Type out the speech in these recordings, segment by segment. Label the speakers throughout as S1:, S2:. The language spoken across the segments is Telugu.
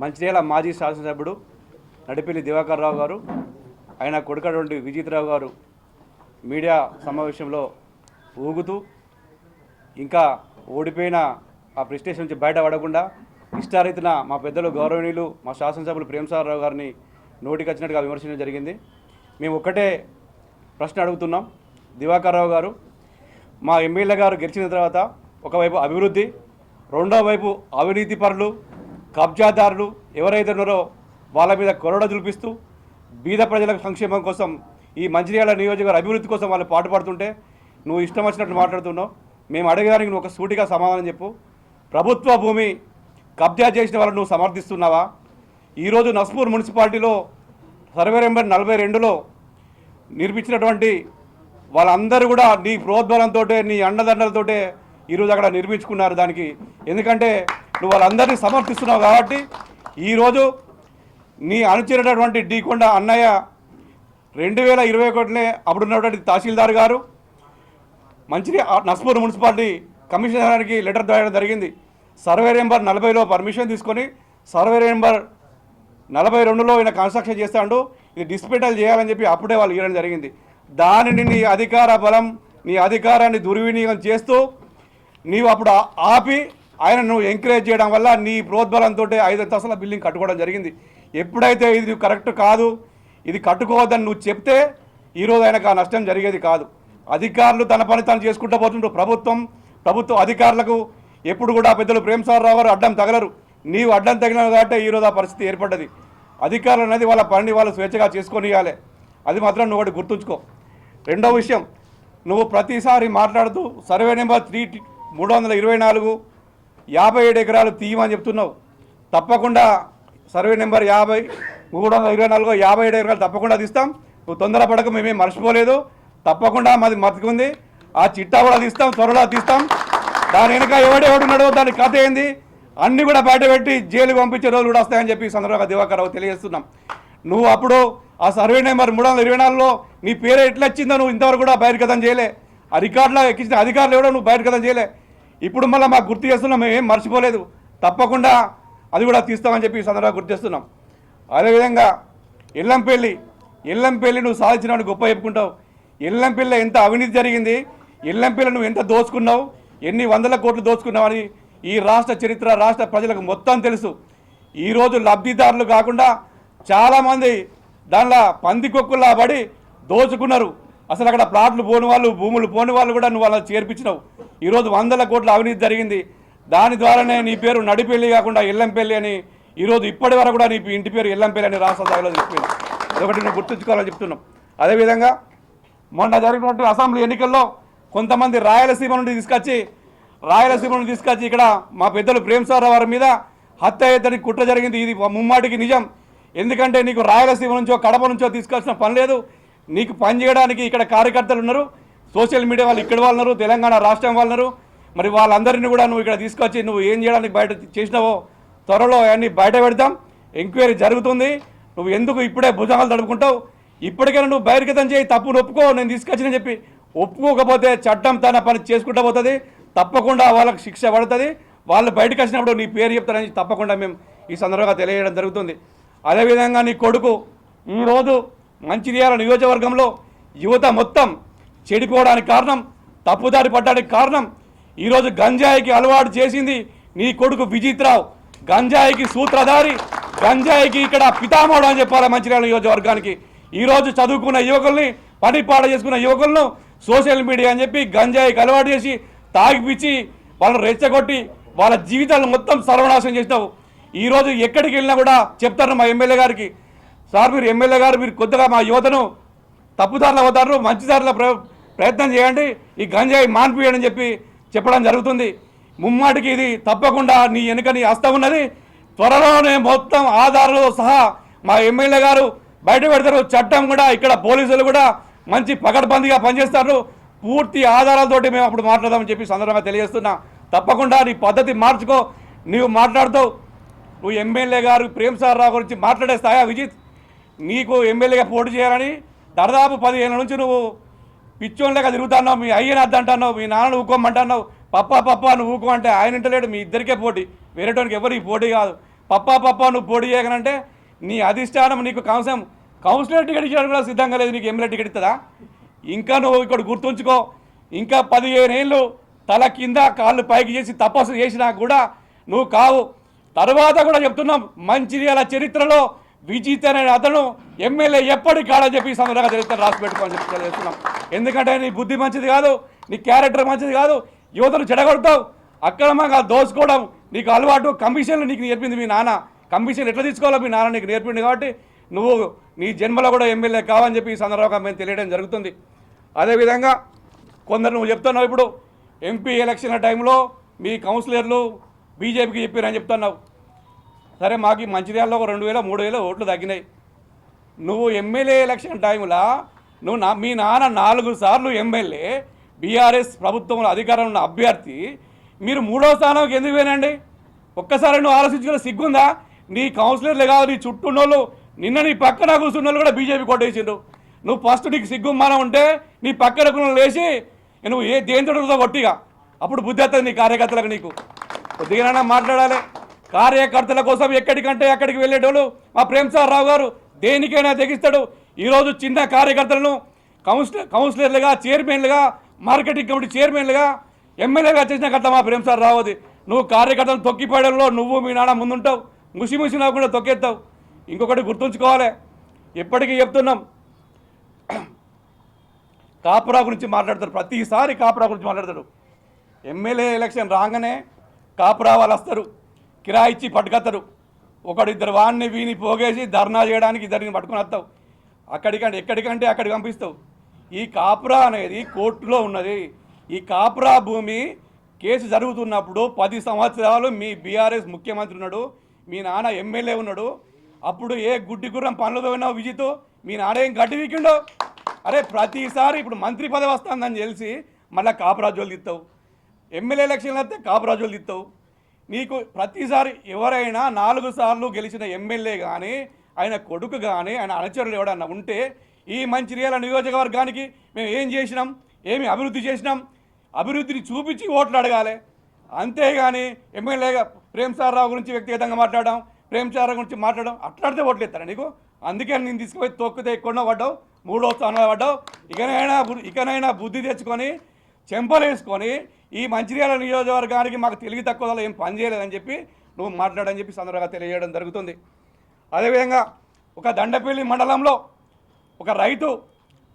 S1: మంచిర్యాల మాజీ శాసనసభ్యుడు నడిపిల్లి దివాకర్ రావు గారు ఆయన కొడుకటువంటి విజిత్రావు గారు మీడియా సమావేశంలో ఊగుతూ ఇంకా ఓడిపోయిన ఆ ప్రిస్టేషన్ నుంచి బయటపడకుండా ఇష్టారీతిన మా పెద్దలు గౌరవనీయులు మా శాసనసభ్యులు ప్రేమసారరావు గారిని నోటికి వచ్చినట్టుగా విమర్శించడం జరిగింది. మేము ఒక్కటే ప్రశ్న అడుగుతున్నాం. దివాకర్ రావు గారు మా ఎమ్మెల్యే గారు గెలిచిన తర్వాత ఒకవైపు అభివృద్ధి రెండో వైపు అవినీతి పరులు కబ్జాదారులు ఎవరైతే ఉన్నారో వాళ్ళ మీద కొరడ చూపిస్తూ బీద ప్రజల సంక్షేమం కోసం ఈ మంచిర్యాల నియోజకవర్గ అభివృద్ధి కోసం వాళ్ళు పాటుపడుతుంటే నువ్వు ఇష్టం వచ్చినట్టు మాట్లాడుతున్నావు. మేము అడిగేదానికి నువ్వు ఒక సూటిగా సమాధానం చెప్పు. ప్రభుత్వ భూమి కబ్జా చేసిన వాళ్ళని నువ్వు సమర్థిస్తున్నావా? ఈరోజు నస్పూర్ మున్సిపాలిటీలో సర్వే నెంబర్ నలభై రెండులో నిర్మించినటువంటి వాళ్ళందరూ కూడా నీ ప్రోద్బలంతో నీ అండదండలతోటే ఈరోజు అక్కడ నిర్మించుకున్నారు దానికి. ఎందుకంటే నువ్వు వాళ్ళందరినీ సమర్థిస్తున్నావు కాబట్టి ఈరోజు నీ అనుచరినటువంటి డీకొండ అన్నయ్య రెండు వేల ఇరవై ఒకటిలో అప్పుడున్నటువంటి తహసీల్దార్ గారు మంచిది నస్పూర్ మున్సిపాలిటీ కమిషనర్కి లెటర్ రాయడం జరిగింది. సర్వే నెంబర్ నలభైలో పర్మిషన్ తీసుకొని సర్వే నెంబర్ నలభై రెండులో ఈయన కన్స్ట్రక్షన్ చేస్తాడు. ఇది డిస్పెటల్ చేయాలని చెప్పి అప్పుడే వాళ్ళు ఇవ్వడం జరిగింది. దానిని నీ అధికార బలం నీ అధికారాన్ని దుర్వినియోగం చేస్తూ నీవు అప్పుడు ఆపి ఆయన నువ్వు ఎంకరేజ్ చేయడం వల్ల నీ ప్రోద్బలంతో ఐదు అంతస్తుల బిల్డింగ్ కట్టుకోవడం జరిగింది. ఎప్పుడైతే ఇది కరెక్ట్ కాదు ఇది కట్టుకోవద్దని నువ్వు చెప్తే ఈరోజు ఆయనకు ఆ నష్టం జరిగేది కాదు. అధికారులు తన పని తాను చేసుకుంటూ పోతుంటారు ప్రభుత్వం ప్రభుత్వ అధికారులకు ఎప్పుడు కూడా పెద్దలు ప్రేమసారరావు గారు అడ్డం తగలరు. నీవు అడ్డం తగిలినావు కాబట్టి ఈరోజు ఆ పరిస్థితి ఏర్పడ్డది. అధికారులు అనేది వాళ్ళ పనిని వాళ్ళు స్వేచ్ఛగా చేసుకొని ఇవ్వాలి అది మాత్రం నువ్వు ఒకటి గుర్తుంచుకో. రెండో విషయం నువ్వు ప్రతిసారి మాట్లాడుతూ సర్వే నెంబర్ త్రీ మూడు వందల ఇరవై నాలుగు యాభై ఏడు ఎకరాలు తీయమని చెప్తున్నావు. తప్పకుండా సర్వే నెంబర్ యాభై మూడు వందల ఇరవై నాలుగు యాభై ఏడు ఎకరాలు తప్పకుండా తీస్తాం. నువ్వు తొందరపడక మేమేం మర్చిపోలేదు. తప్పకుండా మాది మతికుంది ఆ చిట్టా కూడా తీస్తాం త్వరలో తీస్తాం. దాని వెనుక ఎవడెవడున్నాడో దాని కథ ఏంది? అన్నీ కూడా బయటపెట్టి జైలు పంపించే రోజులు కూడా వస్తాయని చెప్పి సందర్భంగా దివాకర్ రావు తెలియజేస్తున్నాం. నువ్వు అప్పుడు ఆ సర్వే నెంబర్ మూడు వందల ఇరవై నాలుగులో నీ పేరు ఎట్లా వచ్చిందో నువ్వు ఇంతవరకు కూడా బహిర్గతం చేయలే. ఆ రికార్డులో ఎక్కించిన అధికారులు ఎవడో నువ్వు బహిర్గతం చేయలే. ఇప్పుడు మళ్ళీ మాకు గుర్తు చేస్తున్నాం మేము ఏం మర్చిపోలేదు. తప్పకుండా అది కూడా తీస్తామని చెప్పి సందర్భంగా గుర్తు చేస్తున్నాం. అదేవిధంగా ఎల్లంపల్లి ఎల్లంపల్లి నువ్వు సాధించిన గొప్ప చెప్పుకుంటావు. ఎల్లంపల్లి ఎంత అవినీతి జరిగింది ఎల్లంపల్లి నువ్వు ఎంత దోచుకున్నావు ఎన్ని వందల కోట్లు దోచుకున్నావని ఈ రాష్ట్ర చరిత్ర రాష్ట్ర ప్రజలకు మొత్తం తెలుసు. ఈరోజు లబ్ధిదారులు కాకుండా చాలామంది దానిలో పందికొక్కులా పడి దోచుకున్నారు. అసలు అక్కడ ప్లాట్లు పోని వాళ్ళు భూములు పోని వాళ్ళు కూడా నువ్వు వాళ్ళని చేర్పించినావు. ఈరోజు వందల కోట్ల అవినీతి జరిగింది. దాని ద్వారానే నీ పేరు నడిపెల్లి కాకుండా ఎల్లంపల్లి అని ఈరోజు ఇప్పటి వరకు కూడా నీ ఇంటి పేరు ఎల్లంపల్లి అని రాష్ట్ర స్థాయిలో చెప్పింది. ఒకటి నువ్వు గుర్తుంచుకోవాలని చెప్తున్నాం అదేవిధంగా మొన్న జరిగినటువంటి అసెంబ్లీ ఎన్నికల్లో కొంతమంది రాయలసీమ నుండి తీసుకొచ్చి రాయలసీమ నుండి తీసుకొచ్చి ఇక్కడ మా పెద్దలు ప్రేమసార వారి మీద హత్య అయ్యేదానికి కుట్ర జరిగింది. ఇది ముమ్మాటికి నిజం. ఎందుకంటే నీకు రాయలసీమ నుంచో కడప నుంచో తీసుకొచ్చిన పని లేదు. నీకు పని చేయడానికి ఇక్కడ కార్యకర్తలు ఉన్నారు. సోషల్ మీడియా వాళ్ళు ఇక్కడ వాళ్ళు ఉన్నారు తెలంగాణ రాష్ట్రం వాళ్ళు మరి వాళ్ళందరినీ కూడా నువ్వు ఇక్కడ తీసుకొచ్చి నువ్వు ఏం చేయడానికి బయట చేసినావో త్వరలో అవన్నీ బయట పెడతాం. ఎంక్వైరీ జరుగుతుంది. నువ్వు ఎందుకు ఇప్పుడే భుజాలు తడుపుకుంటావు? ఇప్పటికైనా నువ్వు బహిర్గతం చేయి తప్పు ఒప్పుకో నేను తీసుకొచ్చినని చెప్పి ఒప్పుకోకపోతే చట్టం తన పని చేసుకుంటూ పోతుంది. తప్పకుండా వాళ్ళకి శిక్ష పడుతుంది. వాళ్ళు బయటకు వచ్చినప్పుడు నీ పేరు చెప్తారని తప్పకుండా మేము ఈ సందర్భంగా తెలియజేయడం జరుగుతుంది. అదేవిధంగా నీ కొడుకు ఈరోజు మంచిర్యాల నియోజకవర్గంలో యువత మొత్తం చెడిపోవడానికి కారణం తప్పుదారి పట్టడానికి కారణం ఈరోజు గంజాయికి అలవాటు చేసింది నీ కొడుకు విజిత్రావు. గంజాయికి సూత్రధారి గంజాయికి ఇక్కడ పితామోడు అని చెప్పాలి మంచిర్యాల నియోజకవర్గానికి. ఈరోజు చదువుకున్న యువకుల్ని పని పాట చేసుకున్న యువకులను సోషల్ మీడియా అని చెప్పి గంజాయికి అలవాటు చేసి తాగిపిచ్చి వాళ్ళని రెచ్చగొట్టి వాళ్ళ జీవితాలను మొత్తం సర్వనాశనం చేసినావు. ఈరోజు ఎక్కడికి వెళ్ళినా కూడా చెప్తారు మా ఎమ్మెల్యే గారికి సార్ మీరు ఎమ్మెల్యే గారు మీరు కొద్దిగా మా యువతను తప్పుదారులు అవుతారు మంచిదారుల ప్ర ప్రయత్నం చేయండి ఈ గంజాయి మాన్పియని చెప్పి చెప్పడం జరుగుతుంది. ముమ్మాటికి ఇది తప్పకుండా నీ వెనుక నీ హస్తం ఉన్నది. త్వరలోనే మొత్తం ఆధారాలతో సహా మా ఎమ్మెల్యే గారు బయట పెడతారు. చట్టం కూడా ఇక్కడ పోలీసులు కూడా మంచి పకడ్బందీగా పనిచేస్తారు. పూర్తి ఆధారాలతోటి మేము అప్పుడు మాట్లాడదామని చెప్పి సందర్భంగా తెలియజేస్తున్నా. తప్పకుండా నీ పద్ధతి మార్చుకో నీవు మాట్లాడుతావు నువ్వు ఎమ్మెల్యే గారు ప్రేమ్ సార్ రావు గురించి మాట్లాడే స్థాయా విజిత్ నీకు ఎమ్మెల్యేగా పోటీ చేయాలని దాదాపు పదిహేను నుంచి నువ్వు పిచ్చోళ్ళగా తిరుగుతున్నావు మీ అయ్యని అద్దంటున్నావు మీ నాన్నను ఊకోమంటున్నావు. పప్ప పప్ప నువ్వు ఊకో అంటే ఆయన ఇంటలేడు మీ ఇద్దరికే పోటీ. వేరేటోనికి ఎవరికి పోటీ కాదు. పప్పా పప్పా నువ్వు పోటీ చేయగలంటే నీ అధిష్టానం నీకు కౌన్సం కౌన్సిలర్ టికెట్ ఇచ్చాడు కూడా సిద్ధంగా లేదు నీకు ఎమ్మెల్యే టికెట్ ఇస్తుందా ఇంకా నువ్వు ఇక్కడ గుర్తుంచుకో ఇంకా పదిహేను ఏళ్ళు తల కింద కాళ్ళు పైకి చేసి తపస్సు చేసినా కూడా నువ్వు కావు. తర్వాత కూడా చెప్తున్నాం మంచిర్యాల చరిత్రలో విజిత్ అనే అతను ఎమ్మెల్యే ఎప్పటికి కాడని చెప్పి సందర్భంగా చరిత్ర రాసి పెట్టుకోని చెప్పి తెలియజేస్తున్నాం. ఎందుకంటే నీ బుద్ధి మంచిది కాదు నీ క్యారెక్టర్ మంచిది కాదు యువతను చెడగొడతావు అక్రమంగా దోసుకోవడం నీకు అలవాటు కమిషన్లు నీకు నేర్పింది మీ నాన్న. కమిషన్ ఎట్లా తీసుకోవాలో మీ నాన్న నీకు నేర్పింది కాబట్టి నువ్వు నీ జన్మలో కూడా ఎమ్మెల్యే కావని చెప్పి ఈ సందర్భంగా మేము తెలియడం జరుగుతుంది. అదేవిధంగా కొందరు నువ్వు చెప్తున్నావు ఇప్పుడు ఎంపీ ఎలక్షన్ల టైంలో మీ కౌన్సిలర్లు బీజేపీకి చెప్పారని చెప్తున్నావు. సరే మాకు ఈ మంచిర్యాలలో ఒక రెండు వేల మూడు వేల ఓట్లు తగ్గినాయి. నువ్వు ఎమ్మెల్యే ఎలక్షన్ టైంలో నువ్వు నా మీ నాన్న నాలుగు సార్లు ఎమ్మెల్యే బీఆర్ఎస్ ప్రభుత్వంలో అధికారం ఉన్న అభ్యర్థి మీరు మూడో స్థానంకి ఎందుకు పోయినండి ఒక్కసారి నువ్వు ఆలోచించుకున్న సిగ్గుందా? నీ కౌన్సిలర్లే కాదు నీ చుట్టూ ఉన్నోళ్ళు నిన్న నీ పక్కన కూర్చున్న కూడా బీజేపీ కొట్టేసిండ్రు. నువ్వు ఫస్ట్ నీకు సిగ్గుమానం ఉంటే నీ పక్కన లేచి నువ్వు ఏ దేంతో కొట్టిగా? అప్పుడు బుద్ధి వస్తుంది నీ కార్యకర్తలకు నీకు. కొద్దిగా మాట్లాడాలి. కార్యకర్తల కోసం ఎక్కడికంటే ఎక్కడికి వెళ్ళేటోళ్ళు మా ప్రేమ్సార్ రావు గారు దేనికైనా తెగిస్తాడు. ఈరోజు చిన్న కార్యకర్తలను కౌన్సిలర్ కౌన్సిలర్లుగా చైర్మన్లుగా మార్కెటింగ్ కమిటీ చైర్మన్లుగా ఎమ్మెల్యేగా చేసిన కథ మా ప్రేమ్సార్ రావుది నువ్వు కార్యకర్తలను తొక్కిపోయడంలో నువ్వు మీ నాన్న ముందుంటావు. ముసి ముసి నవ్వకుండా తొక్కేస్తావు. ఇంకొకటి గుర్తుంచుకోవాలి. ఎప్పటికీ చెప్తున్నాం. కాపురా గురించి మాట్లాడతారు ప్రతిసారి కాపురా గురించి మాట్లాడతాడు. ఎమ్మెల్యే ఎలక్షన్ రాగానే కాపురా వాళ్ళు వస్తారు. కిరాయిచ్చి పట్టుకత్తరు. ఒకడు ఇద్దరు వాడిని వీని పోగేసి ధర్నా చేయడానికి ఇద్దరిని పట్టుకొని వస్తావు అక్కడికంటే ఎక్కడికంటే అక్కడికి పంపిస్తావు. ఈ కాపురా అనేది కోర్టులో ఉన్నది. ఈ కాపురా భూమి కేసు జరుగుతున్నప్పుడు పది సంవత్సరాలు మీ బీఆర్ఎస్ ముఖ్యమంత్రి ఉన్నాడు మీ నాన్న ఎమ్మెల్యే ఉన్నాడు. అప్పుడు ఏ గుడ్డి గుర్రం పనులు పోయినావు విజిత్? మీ నాన్న ఏం గడ్డి వీకిండో అరే ప్రతిసారి ఇప్పుడు మంత్రి పదవి వస్తుందని తెలిసి మళ్ళీ కాపురాజోలు తిత్తావు ఎమ్మెల్యే ఎలక్షన్లు వస్తే కాపురాజోలు తిత్తావు నీకు ప్రతిసారి ఎవరైనా నాలుగు సార్లు గెలిచిన ఎమ్మెల్యే కానీ ఆయన కొడుకు కానీ ఆయన అనుచరులు ఎవడన్నా ఉంటే ఈ మంచిర్యాల నియోజకవర్గానికి మేము ఏం చేసినాం? ఏమి అభివృద్ధి చేసినాం? అభివృద్ధిని చూపించి ఓట్లు అడగాలి. అంతేగాని ఎమ్మెల్యేగా ప్రేమ్ సార్ రావు గురించి వ్యక్తిగతంగా మాట్లాడడం ప్రేమ్ సార్ రావు గురించి మాట్లాడడం అట్లాడితే ఓట్లు ఇస్తారా నీకు? అందుకే నేను తీసుకుపోయి తొక్కితే ఎక్కువ పడ్డావు మూడో స్థానంలో పడ్డావు. ఇకనైనా ఇకనైనా బుద్ధి తెచ్చుకొని చెంపలేసుకొని ఈ మంచిర్యాల నియోజకవర్గానికి మాకు తెలివి తక్కువ ఏం పని చేయలేదని చెప్పి నువ్వు మాట్లాడని చెప్పి సందర్భంగా తెలియజేయడం జరుగుతుంది. అదేవిధంగా ఒక దండపల్లి మండలంలో ఒక రైతు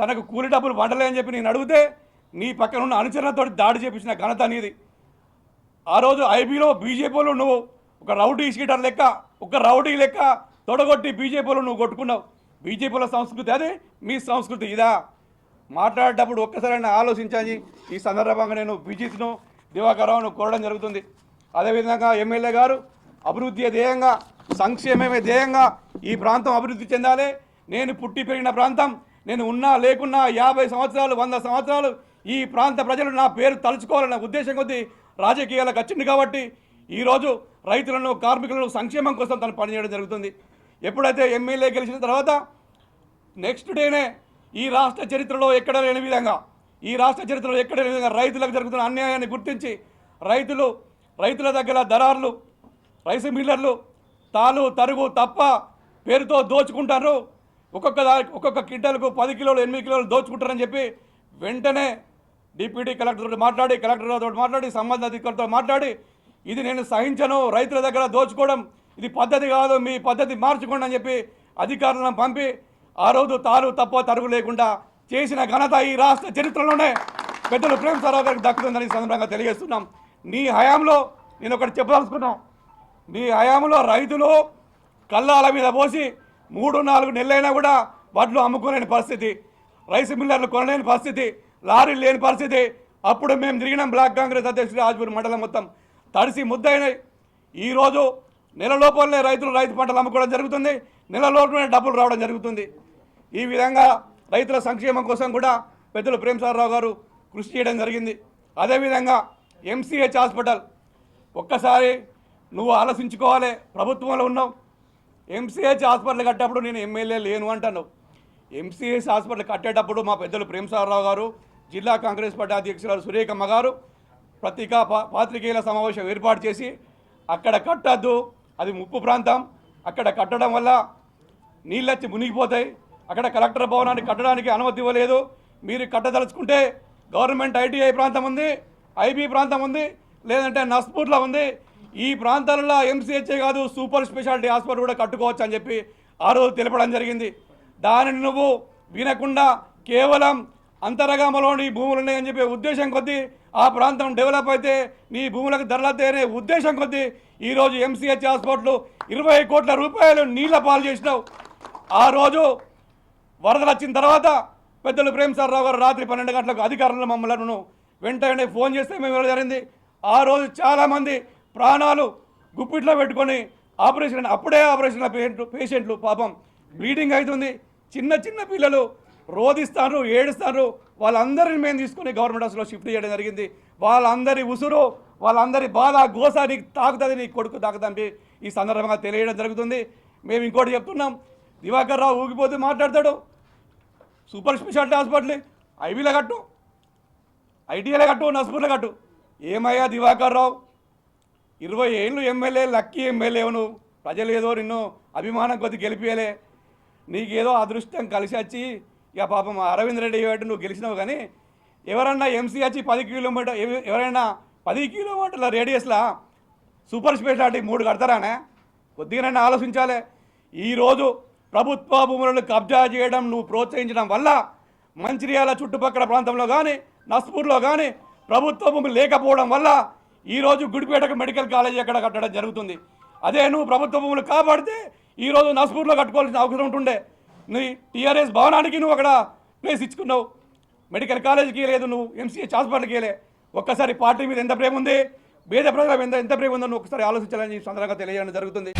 S1: తనకు కూలి డబ్బులు వండలే అని చెప్పి నేను అడిగితే నీ పక్కన ఉన్న అనుచరణతో దాడి చేపించిన ఘనత నీది. ఆ రోజు ఐబీలో బీజేపీలో నువ్వు ఒక రౌడీ షీటర్ లెక్క ఒక రౌడీ లెక్క తొడగొట్టి బీజేపీలో నువ్వు కొట్టుకున్నావు. బీజేపీల సంస్కృతి అదే మీ సంస్కృతి ఇదా? మాట్లాడేటప్పుడు ఒక్కసారైనా ఆలోచించాలి. ఈ సందర్భంగా నేను విజిత్ను దివాకరావును కోరడం జరుగుతుంది. అదేవిధంగా ఎమ్మెల్యే గారు అభివృద్ధి ధ్యేయంగా సంక్షేమమే ధ్యేయంగా ఈ ప్రాంతం అభివృద్ధి చెందాలి. నేను పుట్టి పెరిగిన ప్రాంతం నేను ఉన్నా లేకున్నా యాభై సంవత్సరాలు వంద సంవత్సరాలు ఈ ప్రాంత ప్రజలు నా పేరు తలుచుకోవాలన్న ఉద్దేశం కొద్దీ రాజకీయాలకు వచ్చింది కాబట్టి ఈరోజు రైతులను కార్మికులను సంక్షేమం కోసం తను పనిచేయడం జరుగుతుంది. ఎప్పుడైతే ఎమ్మెల్యే గెలిచిన తర్వాత నెక్స్ట్ డేనే ఈ రాష్ట్ర చరిత్రలో ఎక్కడ లేని విధంగా ఈ రాష్ట్ర చరిత్రలో ఎక్కడ లేని విధంగా రైతులకు జరుగుతున్న అన్యాయాన్ని గుర్తించి రైతులు రైతుల దగ్గర దళారులు రైస్ మిల్లర్లు తాలు తరుగు తప్ప పేరుతో దోచుకుంటారు. ఒక్కొక్క ఒక్కొక్క కింటలకు పది కిలోలు ఎనిమిది కిలోలు దోచుకుంటారని చెప్పి వెంటనే డిప్యూటీ కలెక్టర్తో మాట్లాడి కలెక్టర్తో మాట్లాడి సంబంధిత అధికారులతో మాట్లాడి ఇది నేను సహించను రైతుల దగ్గర దోచుకోవడం ఇది పద్ధతి కాదు మీ పద్ధతి మార్చుకోండి అని చెప్పి అధికారులను పంపి ఆ రోజు తారు తప్ప తరుగు లేకుండా చేసిన ఘనత ఈ రాష్ట్ర చరిత్రలోనే పెద్దలు ప్రేమ్ సారావు గారికి దక్కుతుందని సందర్భంగా తెలియజేస్తున్నాం. నీ హయాంలో నేను ఒకటి చెప్పదలుచుకున్నాం. నీ హయాంలో రైతులు కళ్ళాల మీద పోసి మూడు నాలుగు నెలలైనా కూడా వడ్లు అమ్ముకోలేని పరిస్థితి రైస్ మిల్లర్లు కొనలేని పరిస్థితి లారీలు లేని పరిస్థితి. అప్పుడు మేము తిరిగినాం బ్లాక్ కాంగ్రెస్ అధ్యక్షుడు రాజ్పూర్ మండలం మొత్తం తడిసి ముద్దయినాయి. ఈరోజు నెల లోపలనే రైతులు రైతు పంటలు అమ్ముకోవడం జరుగుతుంది. నెల లోపలనే డబ్బులు రావడం జరుగుతుంది. ఈ విధంగా రైతుల సంక్షేమం కోసం కూడా పెద్దలు ప్రేమసారరావు గారు కృషి చేయడం జరిగింది. అదేవిధంగా ఎంసీహెచ్ హాస్పిటల్ ఒక్కసారి నువ్వు ఆలోచించుకోవాలి ప్రభుత్వంలో ఉన్నావు. ఎంసీహెచ్ హాస్పిటల్ కట్టేటప్పుడు నేను ఎమ్మెల్యే లేను అంటాను. ఎంసీహెచ్ హాస్పిటల్ కట్టేటప్పుడు మా పెద్దలు ప్రేమసారరావు గారు జిల్లా కాంగ్రెస్ పార్టీ అధ్యక్షురాలు సురేఖమ్మ గారు పత్రికా పాత్రికేయుల సమావేశం ఏర్పాటు చేసి అక్కడ కట్టద్దు. అది ముప్పు ప్రాంతం. అక్కడ కట్టడం వల్ల నీళ్ళొచ్చి మునిగిపోతాయి. అక్కడ కలెక్టర్ భవనాన్ని కట్టడానికి అనుమతి ఇవ్వలేదు. మీరు కట్టదలుచుకుంటే గవర్నమెంట్ ఐటీఐ ప్రాంతం ఉంది ఐబీ ప్రాంతం ఉంది లేదంటే నస్పూర్లో ఉంది. ఈ ప్రాంతాలలో ఎంసీహెచ్ఏ కాదు సూపర్ స్పెషాలిటీ హాస్పిటల్ కూడా కట్టుకోవచ్చు అని చెప్పి ఆ రోజు తెలపడం జరిగింది. దానిని నువ్వు వినకుండా కేవలం అంతరగామలోని భూములు ఉన్నాయని చెప్పే ఉద్దేశం కొద్దీ ఆ ప్రాంతం డెవలప్ అయితే నీ భూములకు ధరలతే ఉద్దేశం కొద్దీ ఈరోజు ఎంసీహెచ్ హాస్పిటల్ ఇరవై కోట్ల రూపాయలు నీళ్ళ పాలు చేసినావు. ఆ రోజు వరదలు వచ్చిన తర్వాత పెద్దలు ప్రేమ్ సార్ రావు గారు రాత్రి పన్నెండు గంటలకు అధికారులు మమ్మల్ని వెంటనే ఫోన్ చేస్తే మేము వెళ్ళడం జరిగింది. ఆ రోజు చాలామంది ప్రాణాలు గుప్పిట్లో పెట్టుకొని ఆపరేషన్ అప్పుడే ఆపరేషన్ పేషెంట్లు పేషెంట్లు పాపం బ్లీడింగ్ అవుతుంది. చిన్న చిన్న పిల్లలు రోధిస్తారు ఏడుస్తారు. వాళ్ళందరిని మేము తీసుకుని గవర్నమెంట్ హాస్పిటల్లో షిఫ్ట్ చేయడం జరిగింది. వాళ్ళందరి ఉసురు వాళ్ళందరి బాధ గోస నీకు తాకుతుంది నీ కొడుకు తాకుతుంది ఈ సందర్భంగా తెలియడం జరుగుతుంది. మేము ఇంకోటి చెప్తున్నాం. దివాకర్ రావు ఊగిపోతే మాట్లాడతాడు. Super speciality hospital. ఐవీలో కట్టు. ఐటీఐలో కట్టు నస్పూర్లో కట్టు. ఏమయ్యా దివాకర్ రావు? ఇరవై ఏళ్ళు ఎమ్మెల్యే లక్కీ ఎమ్మెల్యే నువ్వు. ప్రజలు ఏదో నిన్ను అభిమానం కొద్ది గెలిపేయలే. నీకేదో అదృష్టం కలిసి వచ్చి ఇక పాపం అరవింద్ రెడ్డి ఏమిటి నువ్వు గెలిచినావు కానీ ఎవరన్నా ఎంసీ వచ్చి పది కిలోమీటర్ ఎవరైనా పది కిలోమీటర్ల రేడియస్లా సూపర్ స్పెషాలిటీ మూడు కడతారానే? కొద్దిగానైనా ఆలోచించాలి. ఈరోజు ప్రభుత్వ భూములను కబ్జా చేయడం నువ్వు ప్రోత్సహించడం వల్ల మంచిర్యాల చుట్టుపక్కల ప్రాంతంలో కానీ నస్పూర్లో కానీ ప్రభుత్వ భూములు లేకపోవడం వల్ల ఈరోజు గుడిపేటకు మెడికల్ కాలేజ్ ఎక్కడ కట్టడం జరుగుతుంది. అదే నువ్వు ప్రభుత్వ భూములు కాపాడితే ఈరోజు నస్పూర్లో కట్టుకోవాల్సిన అవసరం ఉంటుండే. నీ టీఆర్ఎస్ భవనానికి నువ్వు అక్కడ ప్లేస్ ఇచ్చుకున్నావు. మెడికల్ కాలేజీకి లేదు నువ్వు ఎంసీహెచ్ హాస్పిటల్కి వెళ్ళే. ఒక్కసారి పార్టీ మీద ఎంత ప్రేమ ఉంది? పేద ప్రజల మీద ఎంత ప్రేమ ఉందో నువ్వు ఒకసారి ఆలోచించాలని ఈ సందర్భంగా తెలియజేయడం జరుగుతుంది.